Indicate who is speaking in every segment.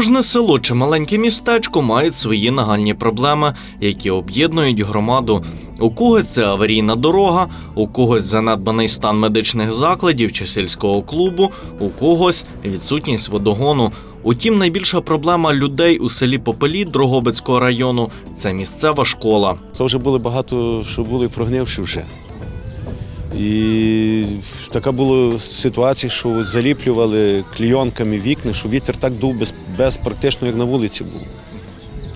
Speaker 1: Кожне село чи маленьке містечко мають свої нагальні проблеми, які об'єднують громаду. У когось це аварійна дорога, у когось занедбаний стан медичних закладів чи сільського клубу, у когось відсутність водогону. Утім, найбільша проблема людей у селі Попеліт Дрогобицького району це місцева школа.
Speaker 2: То вже були багато, що були прогнивши вже. І така була ситуація, що заліплювали клійонками вікна, що вітер так дув без, без практично як на вулиці був.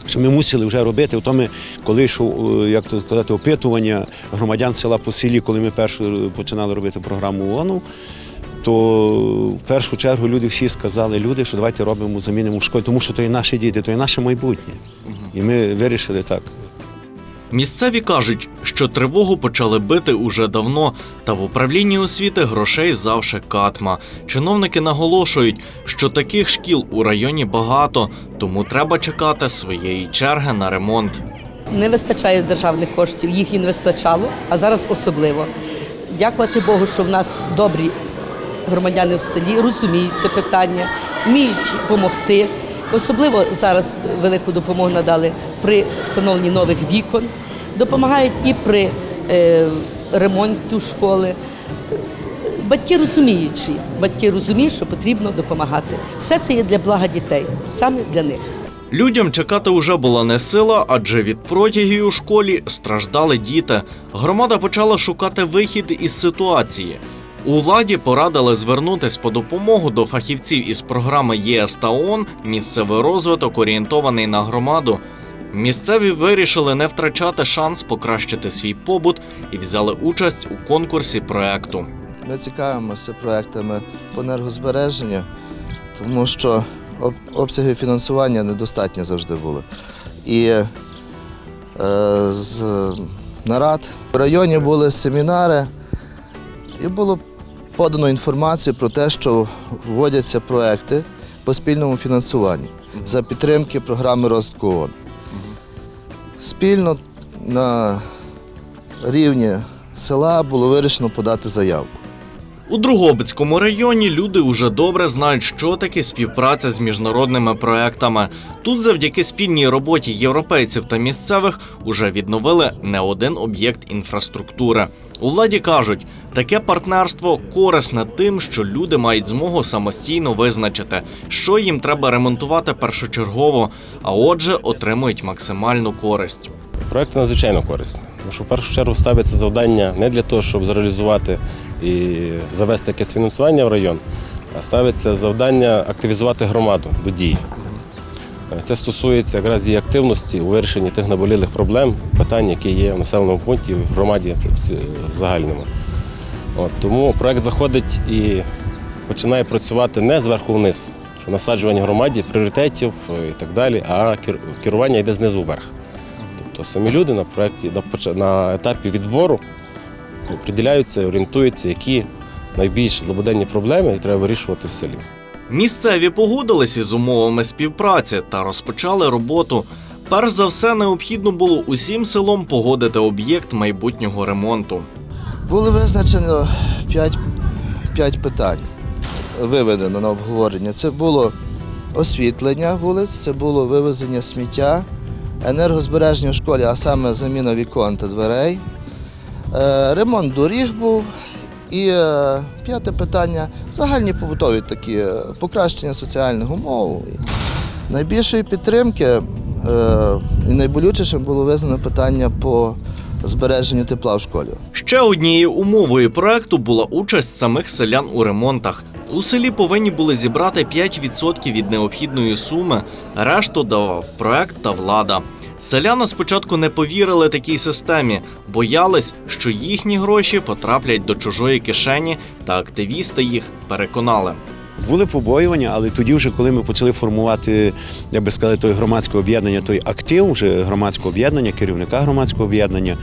Speaker 2: Що ми мусили вже робити. Ото ми, коли йшов, е, як то сказати, опитування громадян села по селі, коли ми першу починали робити програму ООНу, то в першу чергу люди всі сказали, люди, що давайте робимо, замінимо в школі, тому що то є наші діти, то є наше майбутнє. І ми вирішили так.
Speaker 1: Місцеві кажуть, що тривогу почали бити уже давно, та в управлінні освіти грошей завше катма. Чиновники наголошують, що таких шкіл у районі багато, тому треба чекати своєї черги на ремонт.
Speaker 3: Не вистачає державних коштів, їх і не вистачало, а зараз особливо. Дякувати Богу, що в нас добрі громадяни в селі розуміють це питання, вміють допомогти. Особливо зараз велику допомогу надали при встановленні нових вікон, допомагають і при е, ремонту школи. Батьки розуміючі, батьки розуміють, що потрібно допомагати. Все це є для блага дітей, саме для них.
Speaker 1: Людям чекати уже була не сила, адже від протягів у школі страждали діти. Громада почала шукати вихід із ситуації. У владі порадили звернутись по допомогу до фахівців із програми ЄС та ООН «Місцевий розвиток орієнтований на громаду. Місцеві вирішили не втрачати шанс покращити свій побут і взяли участь у конкурсі проекту.
Speaker 4: Ми цікавимося проектами по енергозбереженню, тому що обсяги фінансування недостатні завжди були. І е, з нарад в районі були семінари, і було подано інформацію про те, що вводяться проекти по спільному фінансуванню за підтримки програми розвитку ООН. Спільно на рівні села було вирішено подати заявку.
Speaker 1: У Другобицькому районі люди уже добре знають, що таке співпраця з міжнародними проектами. Тут, завдяки спільній роботі європейців та місцевих, уже відновили не один об'єкт інфраструктури. У владі кажуть, таке партнерство корисне тим, що люди мають змогу самостійно визначити, що їм треба ремонтувати першочергово, а отже, отримують максимальну користь.
Speaker 5: Проект надзвичайно корисний. Тому що в першу чергу ставиться завдання не для того, щоб зреалізувати і завести якесь фінансування в район, а ставиться завдання активізувати громаду до дії. Це стосується якраз її активності у вирішенні тих наболілих проблем, питань, які є в населеному пункті, в громаді в загальному. От, тому проект заходить і починає працювати не зверху вниз, насаджування громаді, пріоритетів е, і так далі, а керування йде знизу вверх. Тобто самі люди на проєкті на, етапі відбору ну, приділяються, орієнтуються, які найбільш злободенні проблеми треба вирішувати в селі.
Speaker 1: Місцеві погодились із умовами співпраці та розпочали роботу. Перш за все, необхідно було усім селом погодити об'єкт майбутнього ремонту.
Speaker 4: Було визначено 5, 5 питань, виведено на обговорення. Це було освітлення вулиць, це було вивезення сміття, енергозбереження в школі, а саме заміна вікон та дверей, е, ремонт доріг був. І е, п'яте питання загальні побутові такі е, покращення соціальних умов. Найбільшої підтримки і найболючішим було визнано питання по збереженню тепла в школі.
Speaker 1: Ще однією умовою проекту була участь самих селян у ремонтах. У селі повинні були зібрати 5% від необхідної суми, решту давав проект та влада. Селяни спочатку не повірили такій системі, боялись, що їхні гроші потраплять до чужої кишені, та активісти їх переконали.
Speaker 2: Були побоювання, але тоді, вже коли ми почали формувати, як би сказати, той громадське об'єднання, той актив вже громадського об'єднання, керівника громадського об'єднання.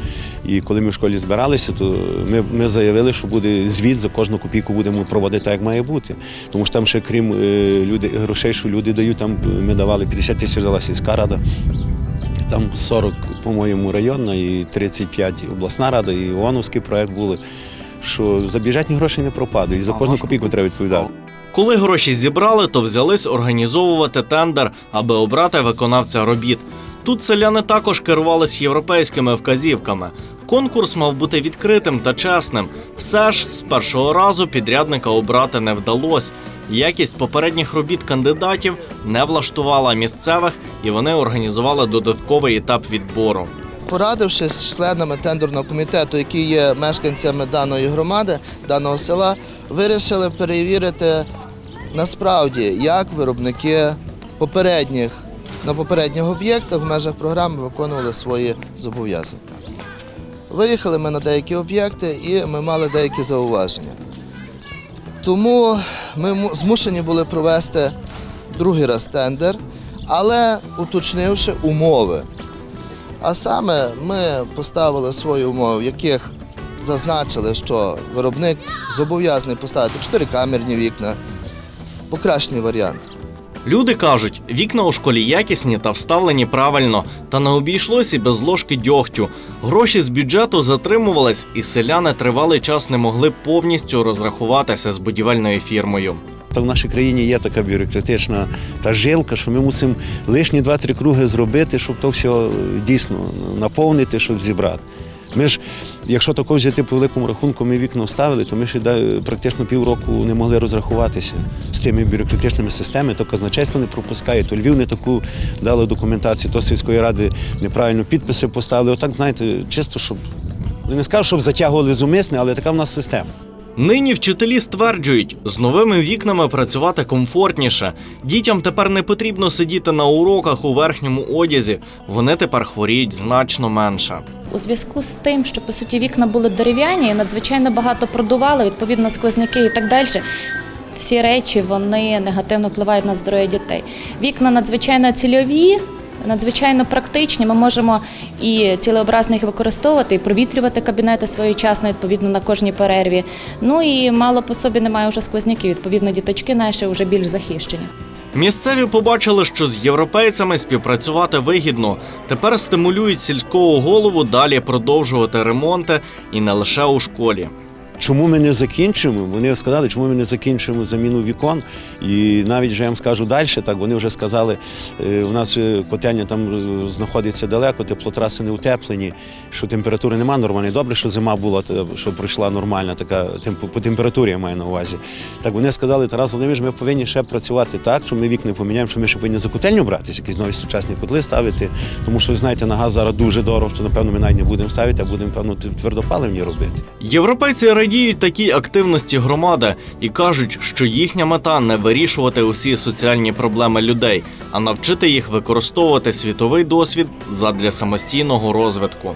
Speaker 2: І коли ми в школі збиралися, то ми, ми заявили, що буде звіт за кожну копійку будемо проводити так, як має бути. Тому що там ще крім е, люди, грошей, що люди дають, там ми давали 50 тисяч дала сільська рада. Там 40, по-моєму, районна і 35 обласна рада, і ООНовський проект були, що за бюджетні гроші не пропадуть, і за кожну копійку треба відповідати.
Speaker 1: Коли гроші зібрали, то взялись організовувати тендер, аби обрати виконавця робіт. Тут селяни також керувались європейськими вказівками. Конкурс мав бути відкритим та чесним. Все ж з першого разу підрядника обрати не вдалося. Якість попередніх робіт кандидатів не влаштувала місцевих, і вони організували додатковий етап відбору.
Speaker 4: Порадившись з членами тендерного комітету, які є мешканцями даної громади, даного села, вирішили перевірити насправді, як виробники попередніх на попередніх об'єктах в межах програми виконували свої зобов'язання. Виїхали ми на деякі об'єкти і ми мали деякі зауваження. Тому ми змушені були провести другий раз тендер, але уточнивши умови. А саме ми поставили свої умови, в яких зазначили, що виробник зобов'язаний поставити чотирикамерні вікна, покращений варіант.
Speaker 1: Люди кажуть, вікна у школі якісні та вставлені правильно, та не обійшлося і без ложки дьогтю. Гроші з бюджету затримувались, і селяни тривалий час не могли повністю розрахуватися з будівельною фірмою.
Speaker 2: Та в нашій країні є така бюрократична та жилка, що ми мусимо лишні два-три круги зробити, щоб то все дійсно наповнити, щоб зібрати. Ми ж, якщо тако взяти по великому рахунку, ми вікна ставили, то ми ще практично півроку не могли розрахуватися з тими бюрократичними системами, то казначейство не пропускає, то Львів не таку дало документацію, то сільської ради неправильно підписи поставили. Отак, знаєте, чисто, щоб не скажу, щоб затягували зумисне, але така в нас система.
Speaker 1: Нині вчителі стверджують, з новими вікнами працювати комфортніше. Дітям тепер не потрібно сидіти на уроках у верхньому одязі. Вони тепер хворіють значно менше.
Speaker 6: У зв'язку з тим, що по суті вікна були дерев'яні і надзвичайно багато продували, відповідно сквозняки і так далі. Всі речі вони негативно впливають на здоров'я дітей. Вікна надзвичайно цільові, надзвичайно практичні. Ми можемо і цілеобразно їх використовувати, і провітрювати кабінети своєчасно, відповідно на кожній перерві. Ну і мало по собі немає вже сквозняків. Відповідно, діточки наші вже більш захищені.
Speaker 1: Місцеві побачили, що з європейцями співпрацювати вигідно. Тепер стимулюють сільського голову далі продовжувати ремонти і не лише у школі.
Speaker 2: Чому ми не закінчимо? Вони сказали, чому ми не закінчимо заміну вікон. І навіть вже я вам скажу далі, так вони вже сказали, е, у нас е, котельня там е, знаходиться далеко, теплотраси не утеплені, що температури нема нормальної. Добре, що зима була, що пройшла нормальна така по температурі, я маю на увазі. Так вони сказали, Тарас Володимирович, ми повинні ще працювати так, що ми вікна поміняємо, що ми ще повинні за котельню братися, якісь нові сучасні котли ставити. Тому що, знаєте, на газ зараз дуже дорого, що напевно ми навіть не будемо ставити, а будемо, певно, твердопаливні робити.
Speaker 1: Європейці радіють такій активності громади і кажуть, що їхня мета не вирішувати усі соціальні проблеми людей, а навчити їх використовувати світовий досвід задля самостійного розвитку.